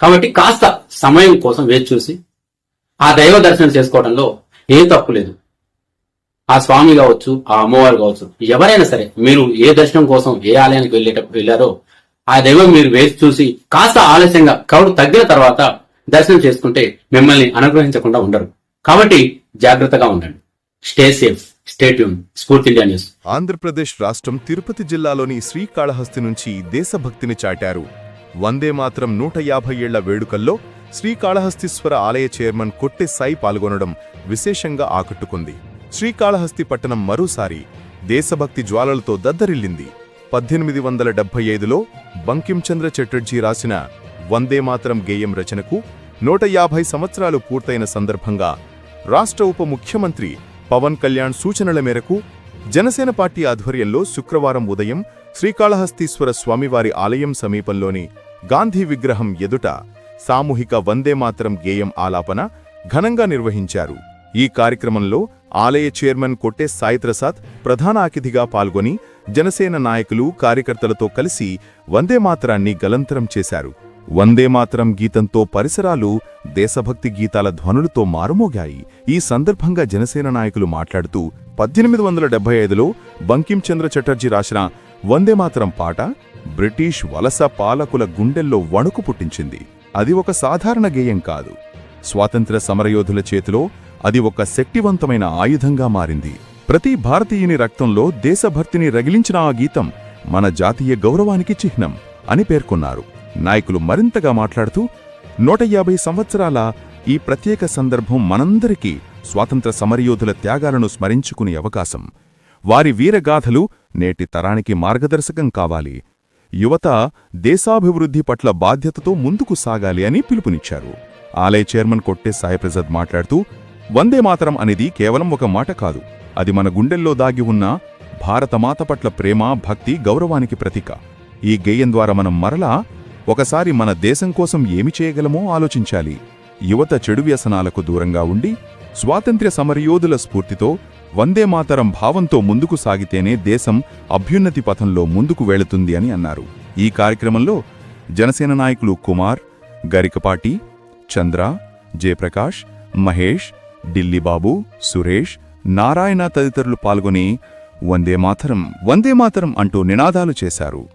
కాబట్టి కాస్త సమయం కోసం వేచి చూసి ఆ దైవ దర్శనం చేసుకోవడంలో ఏ తప్పు లేదు. ఆ స్వామి కావచ్చు ఆ అమ్మవారు కావచ్చు ఎవరైనా సరే మీరు ఏ దర్శనం కోసం ఏ ఆలయానికి వెళ్ళేటప్పుడు వెళ్ళారో ఆ దైవం మీరు వేచి చూసి కాస్త ఆలస్యంగా క్రౌడ్ తగ్గిన తర్వాత దర్శనం చేసుకుంటే మిమ్మల్ని అనుగ్రహించకుండా ఉండరు. కాబట్టి జాగ్రత్తగా ఉండండి. Stay safe stay Spoorthi India news Andhra Pradesh రాష్ట్రం తిరుపతి జిల్లాలోని శ్రీకాళహస్తి నుంచి దేశభక్తిని చాటారు. వందే మాత్రం నూట యాభై ఏళ్ళ వేడుకల్లో శ్రీకాళహస్తీశ్వర ఆలయ చైర్మన్ కొట్టె సాయి పాల్గొనడం విశేషంగా ఆకట్టుకుంది. శ్రీకాళహస్తి పట్టణం మరోసారి దేశభక్తి జ్వాలలతో దద్దరిల్లింది. పద్దెనిమిది వందల డెబ్బై ఐదులో బంకించంద్ర చటర్జీ రాసిన వందే మాత్రం గేయం రచనకు నూట యాభై సంవత్సరాలు పూర్తయిన సందర్భంగా రాష్ట్ర ఉప ముఖ్యమంత్రి పవన్ కళ్యాణ్ సూచనల మేరకు జనసేన పార్టీ ఆధ్వర్యంలో శుక్రవారం ఉదయం శ్రీకాళహస్తీశ్వర స్వామివారి ఆలయం సమీపంలోని గాంధీ విగ్రహం ఎదుట సామూహిక వందేమాతరం గేయం ఆలాపన ఘనంగా నిర్వహించారు. ఈ కార్యక్రమంలో ఆలయ చైర్మన్ కొట్టే సాయిప్రసాద్ ప్రధాన అతిథిగా పాల్గొని జనసేన నాయకులు కార్యకర్తలతో కలిసి వందేమాత్రాన్ని గలంతరం చేశారు. వందేమాతరం గీతంతో పరిసరాలు దేశభక్తి గీతాల ధ్వనులతో మారుమోగాయి. ఈ సందర్భంగా జనసేన నాయకులు మాట్లాడుతూ పద్దెనిమిది వందల డెబ్బై ఐదులో బంకించంద్ర చటర్జీ రాసిన వందేమాతరం పాట బ్రిటిష్ వలస పాలకుల గుండెల్లో వణుకు పుట్టించింది. అది ఒక సాధారణ గేయం కాదు. స్వాతంత్ర సమరయోధుల చేతిలో అది ఒక శక్తివంతమైన ఆయుధంగా మారింది. ప్రతి భారతీయుని రక్తంలో దేశభక్తిని రగిలించిన ఆ గీతం మన జాతీయ గౌరవానికి చిహ్నం అని పేర్కొన్నారు. నాయకులు మరింతగా మాట్లాడుతూ నూట యాభై సంవత్సరాల ఈ ప్రత్యేక సందర్భం మనందరికీ స్వాతంత్ర సమరయోధుల త్యాగాలను స్మరించుకునే అవకాశం. వారి వీరగాథలు నేటి తరానికి మార్గదర్శకం కావాలి. యువత దేశాభివృద్ధి పట్ల బాధ్యతతో ముందుకు సాగాలి అని పిలుపునిచ్చారు. ఆలయ చైర్మన్ కొట్టే సాయిప్రసాద్ మాట్లాడుతూ వందే మాతరం అనేది కేవలం ఒక మాట కాదు. అది మన గుండెల్లో దాగి ఉన్న భారతమాత పట్ల ప్రేమ భక్తి గౌరవానికి ప్రతీక. ఈ గేయం ద్వారా మనం మరలా ఒకసారి మన దేశం కోసం ఏమి చేయగలమో ఆలోచించాలి. యువత చెడు వ్యసనాలకు దూరంగా ఉండి స్వాతంత్ర్య సమరయోధుల స్ఫూర్తితో వందే మాతరం భావంతో ముందుకు సాగితేనే దేశం అభ్యున్నతి పథంలో ముందుకు వెళుతుంది అని అన్నారు. ఈ కార్యక్రమంలో జనసేన నాయకులు కుమార్ గరికపాటి చంద్ర జయప్రకాష్ మహేష్ ఢిల్లీబాబు సురేష్ నారాయణ తదితరులు పాల్గొని వందే మాతరం వందే మాతరం అంటూ నినాదాలు చేశారు.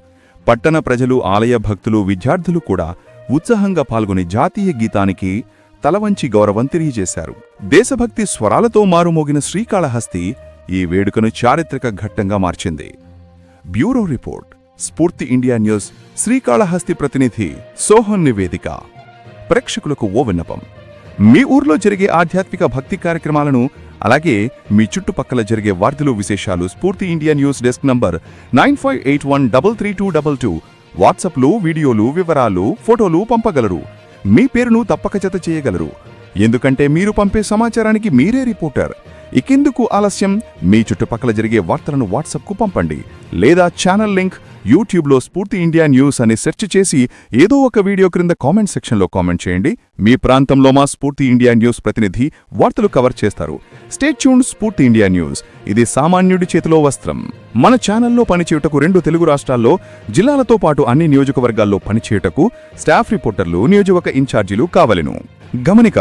పట్టణ ప్రజలు ఆలయ భక్తులు విద్యార్థులు కూడా ఉత్సాహంగా పాల్గొని జాతీయ గీతానికి తలవంచి గౌరవం తెలియజేశారు. దేశభక్తి స్వరాలతో మారుమోగిన శ్రీకాళహస్తి ఈ వేడుకను చారిత్రక ఘట్టంగా మార్చింది. Bureau report Spoorthi India news Srikalahasti ప్రతినిధి సోహన్ నివేదిక. ప్రేక్షకులకు ఓ విన్నపం. మీ ఊర్లో జరిగే ఆధ్యాత్మిక భక్తి కార్యక్రమాలను అలాగే మీ చుట్టుపక్కల జరిగే వార్తలు విశేషాలు Spoorthi India news desk number nine five eight one double three two double two. వాట్సాప్లు వీడియోలు వివరాలు ఫోటోలు పంపగలరు. మీ పేరును తప్పక జత చేయగలరు. ఎందుకంటే మీరు పంపే సమాచారానికి మీరే రిపోర్టర్. ఇకెందుకు ఆలస్యం? మీ చుట్టుపక్కల జరిగే వార్తలను వాట్సాప్కు పంపండి. లేదా ఛానల్ లింక్ యూట్యూబ్లో స్ఫూర్తి ఇండియా న్యూస్ అని సెర్చ్ చేసి ఏదో ఒక వీడియో క్రింద కామెంట్ సెక్షన్లో కామెంట్ చేయండి. మీ ప్రాంతంలో మా స్ఫూర్తి ఇండియా న్యూస్ ప్రతినిధి వార్తలు కవర్ చేస్తారు. Stay tuned Spoorthi India news. ఇది సామాన్యుడి చేతిలో వస్త్రం. మన ఛానల్లో పనిచేయుటకు రెండు తెలుగు రాష్ట్రాల్లో జిల్లాలతో పాటు అన్ని నియోజకవర్గాల్లో పనిచేయుటకు స్టాఫ్ రిపోర్టర్లు నియోజకవర్గ ఇన్ఛార్జీలు కావలెను. గమనిక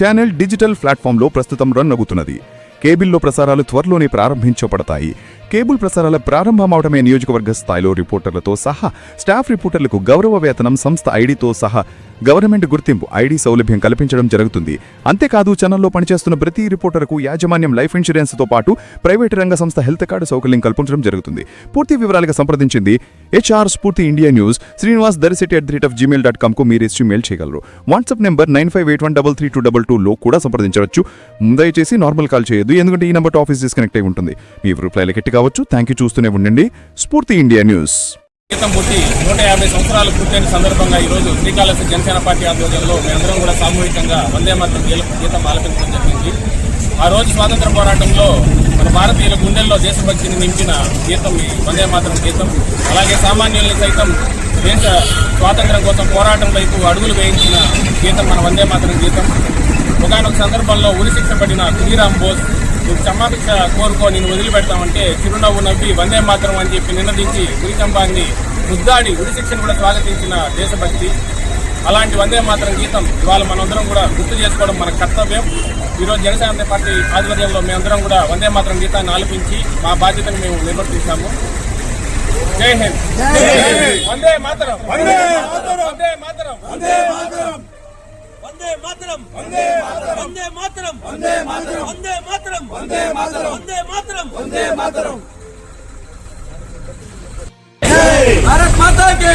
ఛానల్ డిజిటల్ ప్లాట్ఫామ్లో ప్రస్తుతం రన్ అవుతున్నది. కేబిల్లో ప్రసారాలు త్వరలోనే ప్రారంభించబడతాయి. కేబుల్ ప్రసారాల ప్రారంభమవడమే నియోజకవర్గ స్థాయిలో రిపోర్టర్లతో సహా స్టాఫ్ రిపోర్టర్లకు గౌరవ వేతనం సంస్థ ఐడితో సహా గవర్నమెంట్ గుర్తింపు ఐడి సౌలభ్యం కల్పించడం జరుగుతుంది. అంతేకాదు ఛానల్లో పనిచేస్తున్న ప్రతి రిపోర్టర్కు యాజమాన్యం లైఫ్ ఇన్సూరెన్స్తో పాటు ప్రైవేటు రంగ సంస్థ హెల్త్ కార్డు సౌకర్యం కల్పించడం జరుగుతుంది. పూర్తి వివరాలుగా సంప్రదించింది HR Spoorthi India news Srinivas Darisetti at the rate of Gmail dot కామ్కు మీరు ఇచ్చి మెయిల్ చేయగలరు. WhatsApp number nine five eight one double three two double టూలో కూడా సంప్రదించవచ్చు. దయచేసి నార్మల్ కాల్ చేయొద్దు ఎందుకంటే ఈ నెంబర్ ఆఫీస్ డిస్కనెక్ట్ అయి ఉంటుంది. మీ రిప్లైలు గట్టి కావచ్చు థ్యాంక్ యూ చూస్తూనే ఉండండి. స్ఫూర్తి ఇండియా న్యూస్ జీతం పుట్టి నూట యాభై సంవత్సరాలు పూర్తయిన సందర్భంగా ఈ రోజు శ్రీకాళహస్తి జనసేన పార్టీ ఆధ్వర్యంలో మేమందరం కూడా సామూహికంగా వందే మాత్రం గీతం ఆలపించడం జరిగింది. ఆ రోజు స్వాతంత్ర పోరాటంలో మన భారతీయుల గుండెల్లో దేశభక్తిని నింపిన గీతం ఈ వందే మాత్రం గీతం. అలాగే సామాన్యుల్ని సైతం దేశ స్వాతంత్రం కోసం పోరాటం వైపు అడుగులు వేయించిన గీతం మన వందే మాత్రం గీతం. ఒకనొక సందర్భంలో ఉరిశిక్ష పడిన ఖుదీరాం బోస్ నువ్వు క్షమాభిక్ష కోరుకో నేను వదిలిపెడతామంటే చిరునవ్వు నవ్వి వందే మాత్రం అని చెప్పి నిన్నదించి ఉరికంబాన్ని ముద్దాడి ఉరిశిక్షను కూడా స్వాగతించిన దేశభక్తి. అలాంటి వందే మాత్రం గీతం ఇవాళ మనందరం కూడా గుర్తు చేసుకోవడం మన కర్తవ్యం ఈరోజు జనసేన పార్టీ ఆధ్వర్యంలో మేమందరం కూడా వందే మాత్రం గీతాన్ని ఆలపించి మా బాధ్యతను మేము నిర్వర్తించాము జై హింద్ వందే మాతరం వందే మాతరం వందే మాతరం వందే మాతరం వందే మాతరం వందే మాతరం వందే మాతరం వందే మాతరం వందే మాతరం వందే మాతరం వందే మాతరం భారత్ మాతా కి